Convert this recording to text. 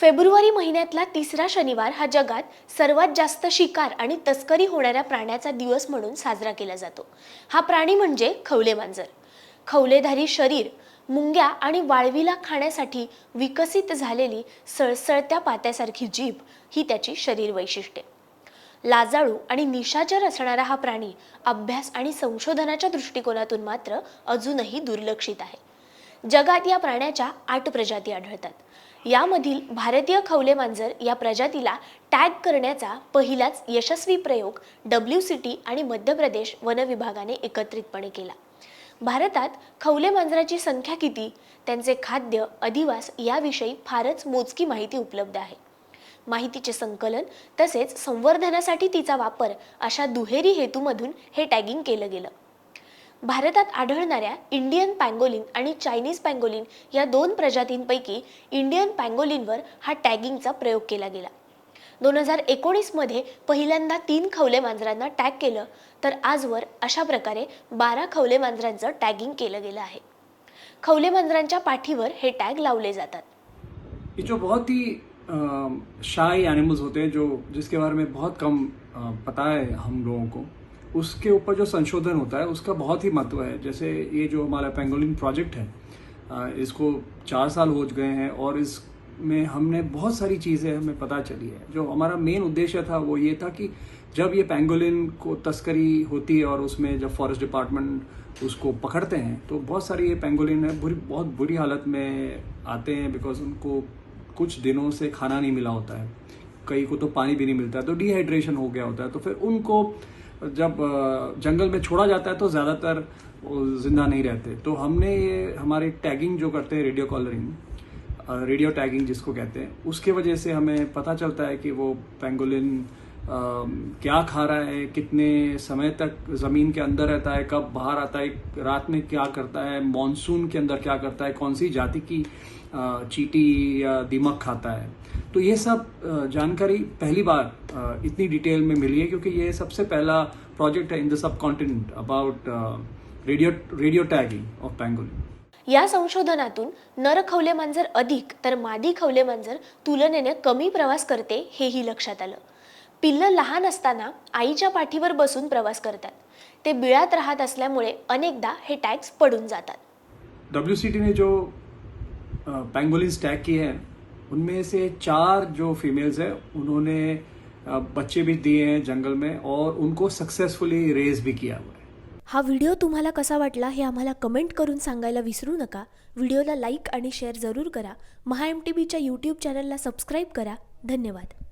February महिन्यातला तिसरा शनिवार हा जगात सर्वात जास्त शिकार आणि तस्करी होणाऱ्या प्राण्याचा दिवस म्हणून साजरा केला जातो. हा प्राणी म्हणजे खवले मांजर. खवलेधारी शरीर मुंग्या आणि वाळवीला खाण्यासाठी विकसित झालेली सळसळत्या पात्यासारखी जीभ ही त्याची शरीर वैशिष्ट्ये. लाजाळू आणि निशाचर असणारा हा प्राणी अभ्यास आणि संशोधनाच्या दृष्टिकोनातून मात्र अजूनही दुर्लक्षित आहे. जगात या प्राण्याच्या आठ प्रजाती आढळतात. यामधील भारतीय खवले मांजर या प्रजातीला टॅग करण्याचा पहिलाच यशस्वी प्रयोग डब्ल्यू सी टी आणि मध्य प्रदेश वन विभागाने एकत्रितपणे केला. भारतात खवले मांजराची संख्या किती? त्यांचे खाद्य अधिवास याविषयी फारच मोजकी माहिती उपलब्ध आहे. माहितीचे संकलन तसेच संवर्धनासाठी तिचा वापर अशा दुहेरी हेतूमधून हे टॅगिंग केलं गेलं. भारतात आढळणाऱ्या इंडियन पँगोलिन आणि चायनीज पँगोलिन या दोन प्रजातींपैकी इंडियन पँगोलिनवर हा टॅगिंगचा प्रयोग केला गेला. दोन हजार एकोणीसमध्ये पहिल्यांदा तीन खवले मांजरांना टॅग केलं तर आजवर अशा प्रकारे बारा खवले मांजरांचं टॅगिंग केलं गेलं आहे. खवले मांजरांच्या पाठीवर हे टॅग लावले जातात. ये जो बहुत ही शाय एनिमल्स होते हैं जो जिसके बारे में बहुत कम पता है हम लोगों को। उसके ऊपर जो संशोधन होता है, उसका बहुत ही महत्व है। जैसे ये जो हमारा पेंगोलिन प्रोजेक्ट है इसको चार साल हो गए हैं और इसमें हमने बहुत सारी चीज़ें हमें पता चली है। जो हमारा मेन उद्देश्य था वो ये था कि जब ये पेंगोलिन को तस्करी होती है और उसमें जब फॉरेस्ट डिपार्टमेंट उसको पकड़ते हैं तो बहुत सारी ये पेंगोलिन है, बुरी, बहुत बुरी हालत में आते हैं बिकॉज़ उनको कुछ दिनों से खाना नहीं मिला होता है। कई को तो पानी भी नहीं मिलता है तो डिहाइड्रेशन हो गया होता है तो फिर उनको जब जंगल में छोड़ा जाता है तो ज़्यादातर ज़िंदा नहीं रहते। तो हमने ये, हमारी टैगिंग जो करते हैं, रेडियो कॉलरिंग रेडियो टैगिंग जिसको कहते हैं, उसके वजह से हमें पता चलता है कि वो पेंगोलिन क्या खा रहा है, कितने समय तक ज़मीन के अंदर रहता है, कब बाहर आता है, रात में क्या करता है, मॉनसून के अंदर क्या करता है, कौन सी जाति की चीटी या दीमक खाता है। तो ये सब जानकारी पहली बार इतनी डिटेल में मिली है क्योंकि ये सबसे पहला प्रोजेक्ट है in the subcontinent about radio radio tagging of pangolin. या संशोधनातून नर खवले मांजर अधिक तर मादी खवले मांजर तुलनेने कमी प्रवास करते हेही लक्षात आलं. पिल्लं लहान असताना आईच्या पाठीवर बसून प्रवास करतात. ते बिळात राहत असल्यामुळे अनेकदा हे टॅग्स पडून जातात. डब्ल्यू ने जो पेंगोलिन्स टैग किए हैं उनमें से चार जो फीमेल्स हैं उन्होंने बच्चे भी दिए हैं जंगल में और उनको सक्सेसफुली रेज भी किया हुआ है। हा व्हिडिओ तुम्हाला कसा वाटला हे आम्हाला कमेंट करून सांगायला विसरू नका. व्हिडिओला लाईक आणि शेअर जरूर करा. महा एम टी बीच्या यूट्यूब चॅनलला सबस्क्राईब करा. धन्यवाद.